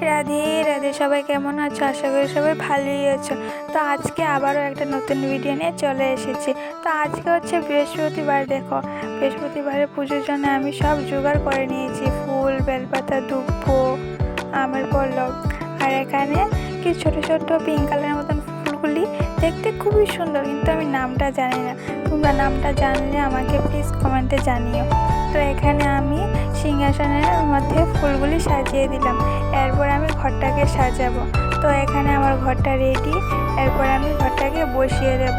রাধে রাধে, সবাই কেমন আছো? আশা করি সবাই ভালোই আছো। তো আজকে আবারও একটা নতুন ভিডিও নিয়ে চলে এসেছি। তো আজকে হচ্ছে বৃহস্পতিবার, দেখো। বৃহস্পতিবারের পুজোর জন্য আমি সব জোগাড় করে নিয়েছি। ফুল, বেলপাতা, দুব্বো, আমের পল্লব। আর এখানে কি ছোট ছোট পিঙ্ক কালারের মতন ফুলগুলি দেখতে খুবই সুন্দর, কিন্তু আমি নামটা জানি না। তোমরা নামটা জানলে আমাকে প্লিজ কমেন্টে জানিও। তো এখানে আমি সিংহাসনের মধ্যে ফুলগুলি সাজিয়ে দিলাম। এরপর আমি ঘরটাকে সাজাবো। তো এখানে আমার ঘরটা রেডি এরপর আমি ঘরটাকে বসিয়ে দেব।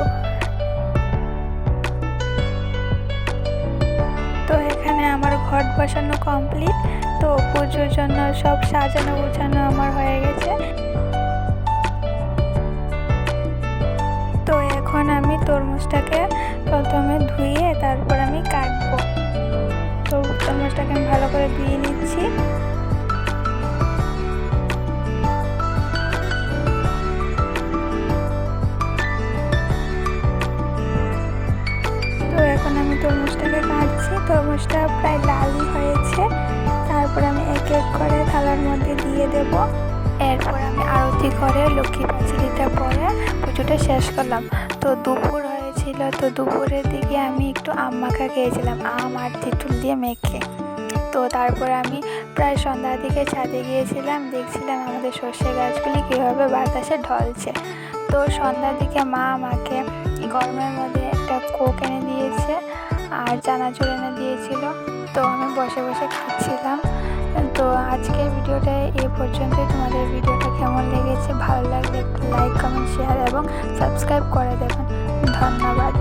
তো এখানে আমার ঘর বসানো কমপ্লিট তো পুজোর জন্য সব সাজানো গোছানো আমার হয়ে তরমুজটাকে প্রথমে ধুয়ে তারপর আমি কাটবো। তো তরমুজটাকে আমি ভালো করে ধুয়ে নিচ্ছি। তো এখন আমি তরমুজটাকে কাটছি। তরমুজটা প্রায় লালই হয়েছে। তারপর আমি এক এক করে থালার মধ্যে দিয়ে দেব। এরপর আমি আরতি করে লক্ষ্মী পাঁচিলিটা পরে পুজোটা শেষ করলাম। তো দুপুর হয়েছিল, তো দুপুরের দিকে আমি একটু আম মাখা খেয়েছিলাম, আম আর তেঁতুল দিয়ে মেখে। তো তারপর আমি প্রায় সন্ধ্যার দিকে ছাদে গিয়েছিলাম, দেখছিলাম আমাদের সর্ষে গাছগুলি কীভাবে বাতাসে ঢলছে। তো সন্ধ্যার দিকে মা আমাকে গরমের মধ্যে একটা কোক এনে দিয়েছে, আর চানাচুর এনে দিয়েছিল। তো আমি বসে বসে খাচ্ছিলাম। ভিডিওটা এ পর্যন্তই। তোমাদের ভিডিওটা কেমন লেগেছে? ভালো লাগলে লাইক কমেন্ট শেয়ার এবং সাবস্ক্রাইব করে দেবেন। ধন্যবাদ।